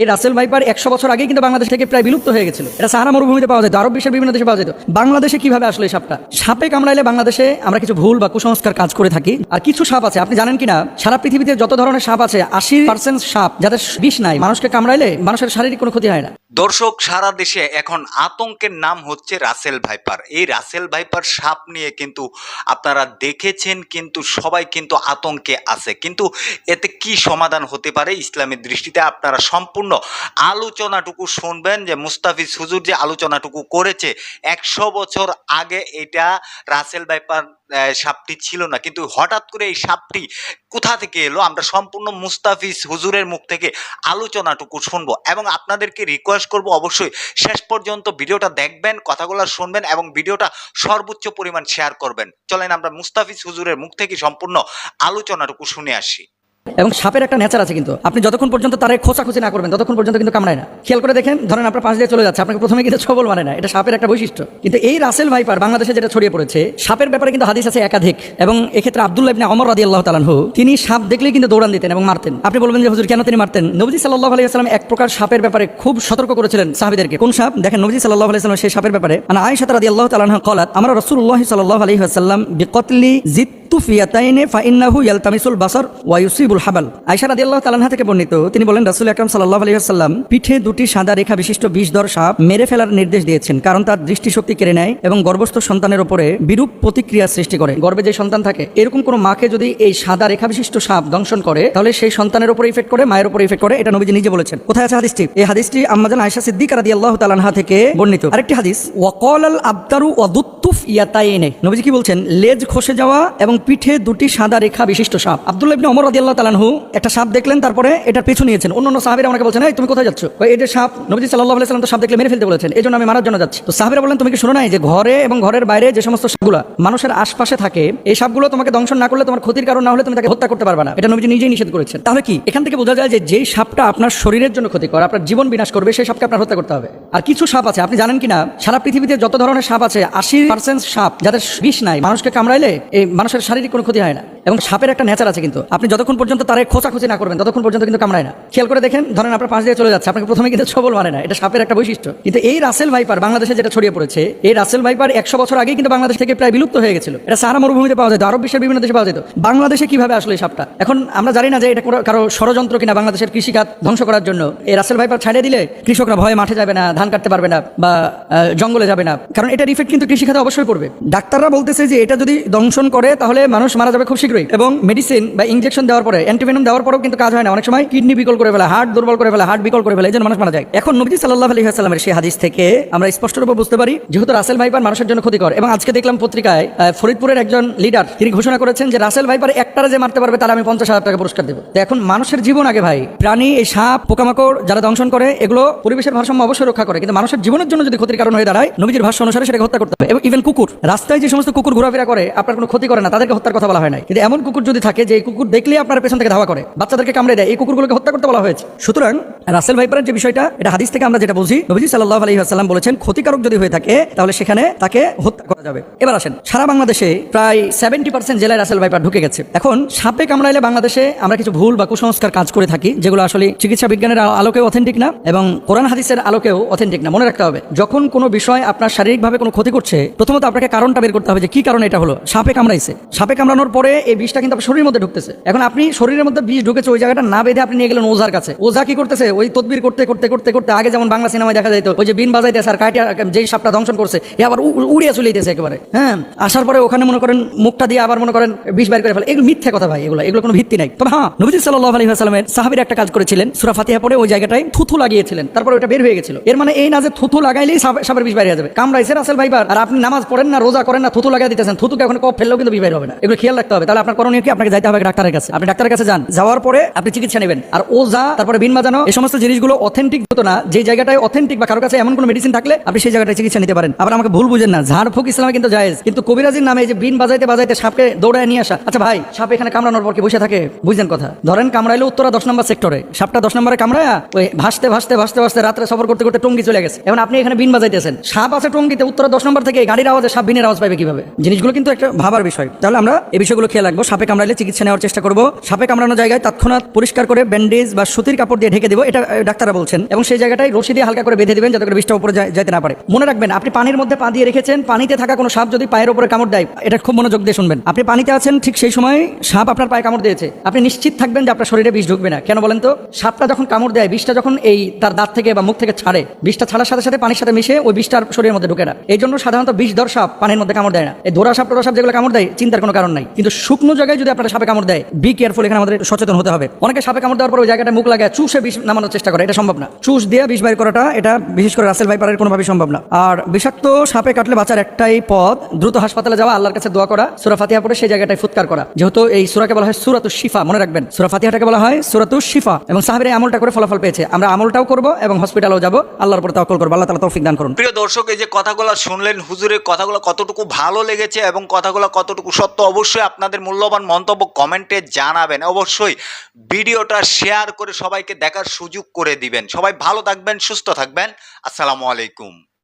এই Russell viper একশো বছর আগে কিন্তু বাংলাদেশ থেকে প্রায় বিলুপ্ত হয়ে গেছিল। এটা সাহারা মরুভূমিতে পাওয়া যায় আরব বিশ্বের বিভিন্ন দেশে পাওয়া যেত। বাংলাদেশে কীভাবে আসলে সাপটা? সাপে কামড়াইলে বাংলাদেশে আমরা কিছু ভুল বা কুসংস্কার কাজ করে থাকি। আর কিছু সাপ আছে, আপনি জানেন কিনা? সারা পৃথিবীতে যত ধরনের সাপ আছে আশি পার্সেন্ট সাপ, যাদের বিষ নাই, মানুষকে কামড়াইলে মানুষের শারীরিক কোনো ক্ষতি হয় না। দর্শক, সারা দেশে এখন আতঙ্কের নাম হচ্ছে রাসেল ভাইপার। এই রাসেল ভাইপার সাপ নিয়ে কিন্তু আপনারা দেখেছেন, কিন্তু সবাই কিন্তু আতঙ্কে আছে। কিন্তু এতে কি সমাধান হতে পারে ইসলামের দৃষ্টিতে আপনারা সম্পূর্ণ আলোচনাটুকু শুনবেন যে মুস্তাফিজ হুজুর যে আলোচনাটুকু করেছে, একশো বছর আগে এটা রাসেল ভাইপার সাপটি ছিল না। কিন্তু হঠাৎ করে এই সাপটি কোথা থেকে এলো? আমরা সম্পূর্ণ মুস্তাফিজ হুজুরের মুখ থেকে আলোচনাটুকু শুনব এবং আপনাদেরকে রিকোয়েস্ট করব অবশ্যই শেষ পর্যন্ত ভিডিওটা দেখবেন, কথাগুলো শুনবেন এবং ভিডিওটা সর্বোচ্চ পরিমাণ শেয়ার করবেন। চলেন আমরা মুস্তাফিজ হুজুরের মুখ থেকে সম্পূর্ণ আলোচনাটুকু শুনে আসি। এবং সাপের একটা নেচার আছে কিন্তু। আপনি যতক্ষণ পর্যন্ত তারে খোঁচাখুচি না করবেন, ততক্ষণ পর্যন্ত কিন্তু কামড়ায় না। খেয়াল করে দেখেন, ধরেন আপনার পাশ দিয়ে চলে যাচ্ছে, আপনাকে প্রথমে কিন্তু ছবল মানে না, এটা সাপের একটা বৈশিষ্ট্য। কিন্তু এই রাসেল ভাইপার বাংলাদেশে যেটা ছড়িয়ে পড়েছে, সাপের ব্যাপারে কিন্তু হাদিস আছে একাধিক, এবং এক্ষেত্রে আব্দুল্লাহ ইবনে অমর রাদি আল্লাহ তালানহু তিনি সাপ দেখলেই কিন্তু দৌড়ান দিতেন এবং মারতেন। আপনি বলবেন যে, হুজুর, কেন তিনি মারতেন? নবজি সাল্লাহ আলাইহি আসসালাম এক প্রকার সাপের ব্যাপারে খুব সতর্ক করেছিলেন সাহাবিদেরকে। কোন সাপ? দেখেন, নবজি সাল্লাহ আলাইহি সাল্লাম সেই সাপের ব্যাপারে আয়েশা রাদি আল্লাহ তালানহা কলাত আমরা রসুল্লাহ সাল্লাহ আলাইহি আসাল্লাম বিকতলি জিত্তু ফিয়াতাইনে ফাইন্নাহু ইয়ালতামিসুল বাসর ওয়া ইউসিবুল হাবাল আয়েশা রাদিয়াল্লাহু তাআলা থেকে বর্ণিত, তিনি বলেন, রাসূল আকরাম সাল্লাল্লাহু আলাইহি ওয়াসাল্লাম পিঠে দুটি সাদা রেখা বিশিষ্ট বিষধর সাপ মেরে ফেলার নির্দেশ দিয়েছেন, কারণ তার দৃষ্টিশক্তি কেড়ে নেয় এবং গর্ভস্থ সন্তানের উপরে বিরূপ প্রতিক্রিয়া সৃষ্টি করে। গর্ভে যে সন্তান থাকে, এরকম কোনো মাকে যদি এই সাদা রেখা বিশিষ্ট সাপ দংশন করে, তাহলে সেই সন্তানের উপর ইফেক্ট করে, মায়ের উপর ইফেক্ট করে, এটা নবীজি নিজে বলেছেন। কোথায় আছে হাদিসটি? এই হাদিসটি আম্মাজান আয়েশা সিদ্দিকা রাদিয়াল্লাহু তাআলা থেকে বর্ণিত। আরেকটি হাদিস ওয়াকাল আল আবতারু ওয়াদুত্তুফ ইয়াতাইনে। নবীজি কি বলছেন? লেজ খসে যাওয়া এবং পিঠে দুটি সাদা রেখা বিশিষ্ট সাপ। আব্দুল্লাহ ইবনে রাদিয়াল্লাহু তাআলাহু একটা সাপ দেখলেন, তারপরে পিছু নিয়েছেন। অন্যান্য সাহাবীরা আমাকে বলছেন, এই, তুমি কোথায় যাচ্ছ? এই যে সাপ, নবীজি সাল্লাল্লাহু আলাইহি সাল্লাম তো সাপ দেখলে মেরে ফেলতে বলেছেন আমি মারার জন্য যাচ্ছি। তো সাহাবীরা তুমি কি নাই যে ঘরে এবং ঘরের বাইরে যে সমস্ত সাপগুলো মানুষের আশপাশে থাকে, এই সাপগুলো তোমাকে দংশন না করলে তোমার ক্ষতির কারণ না হলে তুমি তাকে হত্যা করতে পারবে না। এটা নবীজি নিজেই নিষেধ করেছেন। তাহলে কি? এখান থেকে বোঝা যায় যে যেই সাপটা আপনার শরীরের জন্য ক্ষতিকর, আপনার জীবন বিনাশ করবে, সেই সাপকে আপনার হত্যা করতে হবে। আর কিছু সাপ আছে, আপনি জানেন কিনা? সারা পৃথিবীতে যত ধরনের সাপ আছে, আশি সাপ যাদের বিষ নাই মানুষকে কামড়াইলে এই মানুষের শারীরিক কোনো ক্ষতি হয় না। এবং সাপের একটা নেচার আছে কিন্তু। আপনি যতক্ষণ পর্যন্ত তারে খোঁচাখুচি না করবেন, ততক্ষণ পর্যন্ত কিন্তু কামড়ায় না। খেয়াল করে দেখেন, ধরেন আপনার পাশ দিয়ে চলে যাচ্ছে, আপনাকে প্রথমে কিন্তু ছবল মানে না, এটা সাপের একটা বৈশিষ্ট্য। কিন্তু এই রাসেল ভাইপার বাংলাদেশে যেটা ছড়িয়ে পড়েছে, এই রাসেল ভাইপার একশো বছর আগেই কিন্তু বাংলাদেশ থেকে প্রায় বিলুপ্ত হয়ে গেছিল। এটা সাহারা মরুভূমিতে পাওয়া যেত, আরব বিশ্বের বিভিন্ন দেশে পাওয়া যেত। বাংলাদেশে কীভাবে আসলে এই সাপটা? এখন আমরা জানি না যে এটা কারও ষড়যন্ত্র কিনা বাংলাদেশের কৃষিখাত ধ্বংস করার জন্য। এই রাসেল ভাইপার ছাড়িয়ে দিলে কৃষকরা ভয়ে মাঠে যাবে না, ধান কাটতে পারবে না বা জঙ্গলে যাবে না। কারণ এটার ইফেক্ট কিন্তু কৃষিখাতে অবশ্যই পড়বে। ডাক্তাররা বলতেছে যে এটা যদি দংশন করে, তাহলে মানুষ মারা যাবে খুব শীঘ্রই এবং মেডিসিন বা ইনজেকশন দেওয়ার পরে অ্যান্টিভেনম দেওয়ার পরেও কিন্তু কাজ হয় না। অনেক সময় কিডনি বিকল করে ফেলে হার্ট দুর্বল করে ফেলে হার্ট বিকল করে ফেলে, এই মানুষ মারা যায়। এখন নবী সাল্লাহ আলী আসসালামের সেই হাদিস থেকে আমরা স্পষ্টরূপে বুঝতে পারি, যেহেতু রাসেল ভাইপার মানুষের জন্য ক্ষতিকর। এবং আজকে দেখলাম পত্রিকায় ফরিদপুরের একজন লিডার তিনি ঘোষণা করেছেন যে রাসেল ভাইপার একটারে যে মারতে পারবে তারা আমি পঞ্চাশ হাজার টাকা পুরস্কার দেবো। এখন মানুষের জীবন আগে ভাই, প্রাণী, এই সাপ, পোকামাকড় যারা দংশন করে, এগুলো পরিবেশের ভারসাম্য অবশ্যই রক্ষা করে। কিন্তু মানুষের জীবনের জন্য যদি ক্ষতির কারণ হয়ে দাঁড়ায়, নবীজির ভাষ্য অনুসারে সেটাকে হত্যা করতে হবে। এবং ইভেন কুকুর, রাস্তায় যে সমস্ত কুকুর ঘোরাফেরা করে, আপনার কোনো ক্ষতি করে না, তাদেরকে হত্যার কথা বলা হয় না কিন্তু এমন কুকুর যদি থাকে যে কুকুর দেখলেই আপনার পেছন থেকে ধাওয়া করে, বাচ্চাদেরকে কামড়ে দেয়, এই কুকুরগুলোকে হত্যা করতে বলা হয়েছে। সুতরাং রাসেল ভাইপারের যে বিষয়টা, এটা হাদিস থেকে আমরা যেটা বুঝি, নবীজি সাল্লাহ আলহি আসাল্লাম বলেছেন, ক্ষতিকারক যদি হয়ে থাকে, তাহলে সেখানে তাকে হত্যা করা যাবে। এবার আসেন, সারা বাংলাদেশে প্রায় সেভেন্টি পার্সেন্ট জেলায় রাসেল ভাইপার ঢুকে গেছে। এখন সাপে কামড়াইলে বাংলাদেশে আমরা কিছু ভুল বা কুসংস্কার কাজ করে থাকি, যেগুলো আসলে চিকিৎসা বিজ্ঞানের আলোকেও অথেন্টিক না, এবং কোরআন হাদিসের আলোকেও অথেন্টিক না। মনে রাখতে হবে, যখন কোনো বিষয় আপনার শারীরিকভাবে কোনো ক্ষতি করছে, প্রথমত আপনাকে কারণটা বের করতে হবে যে কি কারণে এটা হলো। সাপে কামড়াইছে। সাপে কামড়ানোর পরে এই বিষটা কিন্তু আপনার শরীরের মধ্যে ঢুকতেছে। এখন আপনি শরীরের মধ্যে বিষ ঢুকেছে, ওই জায়গাটা না বেঁধে আপনি নিয়ে গেলেন ওঝার কাছে। ওঝা কি করতেছে? ওই তদবির করতে করতে করতে করতে আগে যেমন বাংলা সিনেমায় দেখা যেত ওই যে বিন বাজাইতে স্যার কাটিয়া যেই সাপটা দংশন করছে, এ আবার উড়িয়ে চলে যেতেছে একেবারে। হ্যাঁ আসার পরে ওখানে মনে করেন মুখটা দিয়ে আবার মনে করেন বিষ বাইর করে ফেলে। এগুলো মিথ্যে কথা ভাই, এগুলো এগুলো কোনো ভিত্তি নাই। তবে হ্যাঁ নবীজি সাল্লাহ আলী সাল্লামের সাহাবির একটা কাজ করেছিলেন, সুরা ফাতিহা পরে ওই জায়গাটায় থুথু লাগিয়েছিলেন। তারপর ওটা বের হয়ে গেছিল। এর মানে এই না যে থুথু লাগাইলেই সাপ- সাপের বিষ বাইরে যাবে। কামড়াইছে রাসেল ভাইবার। আর আপনি নামাজ পড়েন না, রোজা করেন না, থুথু লাগাই দিতেছেন। থুতুকে এখন কপ ফেললেও কিন্তু বিষ বাইর হবে না। এগুলো খেয়াল রাখতে হবে। তাহলে আপনার করণীয় কি? আপনাকে যাইতে হবে ডাক্তারের কাছে। আপনি ডাক্তারের কাছে যান। যাওয়ার পরে আপনি চিকিৎসা নেবেন। আর ওজা, তারপরে বিন বাজানো, এই সমস্ত জিনিসগুলো অথেন্টিক হতো না, যে জায়গাটায় অথেন্টিক বা কারও কাছে এমন কোনো মেডিসিন থাকলে আপনি সেই জায়গাটায় চিকিৎসা নিতে পারেন। আবার আমাকে ভুল বুঝেন না ঝাড়ফুঁক ইসলামে কিন্তু জায়েজ। কিন্তু কবিরাজির নামে যে বিন বাজাইতে বাজাইতে সাপকে দৌড়ায় নিয়ে আসা। আচ্ছা ভাই, সাপ এখানে কামড়ানোর পর কি বসে থাকে? বুঝলেন কথা। ধরেন কামড়াইলে উত্তরা দশ নম্বর সেক্টরে সাপটা দশ নম্বরে কামড়ায়, ওই ভাসতে ভাসতে ভাসতে ভাসতে রাত্রে সফর করতে করতে টঙ্গি চলে গেছে। এখন আপনি এখানে বিন বাজাইতেছেন। সাপ আছে টঙ্গিতে, উত্তরা দশ নম্বর থেকে গাড়ির আওয়াজে সাপ বিনের আওয়াজ পাবে কীভাবে? জিনিসগুলো কিন্তু একটা ভাবার বিষয়। তাহলে আমরা এই বিষয়গুলো খেয়াল রাখব সাপে কামড়ালে চিকিৎসা নেওয়ার চেষ্টা করব। সাপে কামড়ানো জায়গায় তৎক্ষণাৎ পরিষ্কার করে ব্যান্ডেজ বা সুতির কাপড় দিয়ে ঢেকে দেবো, এটা ডাক্তাররা বলছেন। এবং সেই জায়গাটায় রশি দিয়ে হালকা করে বেঁধে দিবেন, যাতে করে বিষটা উপরে যাইতে না পারে। মনে রাখবেন, আপনি পানির মধ্যে পা দিয়ে রেখেছেন, পানিতে থাকা কোনো সাপ যদি পায়ের উপরে কামড় দেয়, এটা খুব মনোযোগ দিয়ে শুনবেন। আপনি পানিতে আছেন, ঠিক সেই সময় সাপ আপনার পায়ে কামড় দিয়েছে। আপনি নিশ্চিত থাকবেন যে আপনার শরীরে বিষ ঢুকবে না। কেন বলেন তো? সাপটা যখন কামড় দেয়, বিষটা যখন এই তার দাঁত থেকে বা মুখ থেকে ছাড়ে, বিষটা ছাড়ার সাথে সাথে পানির সাথে মিশে ওই বিষটার শরীরের মধ্যে ঢুকে না। এই জন্য সাধারণত বিষ দর সাপ পানির মধ্যে কামড় দেয় না। এই দোরা সাপ টোরা সাপ যেগুলো কামড় দেয়, চিন্তার কোনো কারণ নাই। কিন্তু শুকনো জায়গায় যদি আপনার সাপে কামড় দেয় বি কেয়ারফুল এখানে আমাদের সচেতন হতে হবে। অনেকে সাপে কামড় দেওয়ার পর ওই জায়গাটা মুখ লাগায় চুষে বিষ নামানোর চেষ্টা করে, এটা সম্ভব না। চুষ দিয়ে বিষ বাইর করাটা, এটা বিশেষ করে রাসেল ভাইপারের কোনোভাবেই সম্ভব না। আর বিষাক্ত সাপে কাটলে বাঁচার একটাই পথ, দ্রুত হাসপাতালে যাওয়া, আল্লাহর কাছে দোয়া করা, সুরা ফাতিহা পড়ে সেই জায়গাটায় ফুৎকার করা। যেহেতু এই সুরাকে বলা হয় সুরাতু শিফা, মনে রাখবেন। সুরা ফাতিহাটাকে বলা হয় সুরাতু শিফা। এবং সাহেবের আমলটা করে ফলাফল পেয়েছে। আমরা আমলটাও করব এবং হসপিটালেও যাব। আল্লাহর উপর তাওয়াক্কুল করব। আল্লাহ তালা তৌফিক দান করুন। প্রিয় দর্শক, এই যে কথাগুলো শুনলেন, হুজুরের কথাগুলো কতটুকু ভালো লেগেছে এবং কথাগুলো কতটুকু সত্য, অবশ্যই আপনাদের মূল্যবান মন্তব্য কমেন্টে জানাবেন। অবশ্যই ভিডিওটা শেয়ার করে সবাইকে দেখার সুযোগ করে দিবেন। সবাই ভালো থাকবেন, সুস্থ থাকবেন। আসসালামু আলাইকুম।